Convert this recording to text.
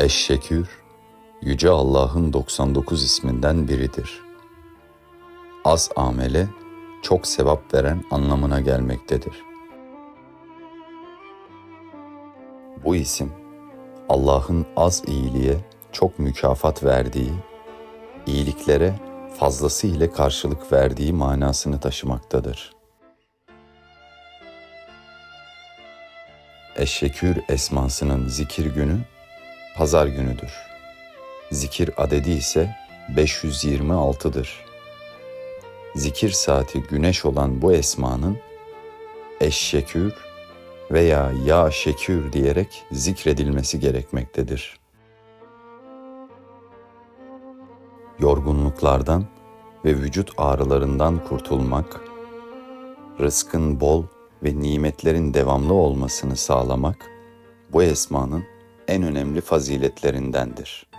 Eşşekür, Yüce Allah'ın 99 isminden biridir. Az amele, çok sevap veren anlamına gelmektedir. Bu isim, Allah'ın az iyiliğe çok mükafat verdiği, iyiliklere fazlası ile karşılık verdiği manasını taşımaktadır. Eşşekür esmasının zikir günü pazar günüdür. Zikir adedi ise 526'dır. Zikir saati güneş olan bu esmanın eşşekür veya ya şekür diyerek zikredilmesi gerekmektedir. Yorgunluklardan ve vücut ağrılarından kurtulmak, rızkın bol ve nimetlerin devamlı olmasını sağlamak bu esmanın en önemli faziletlerindendir.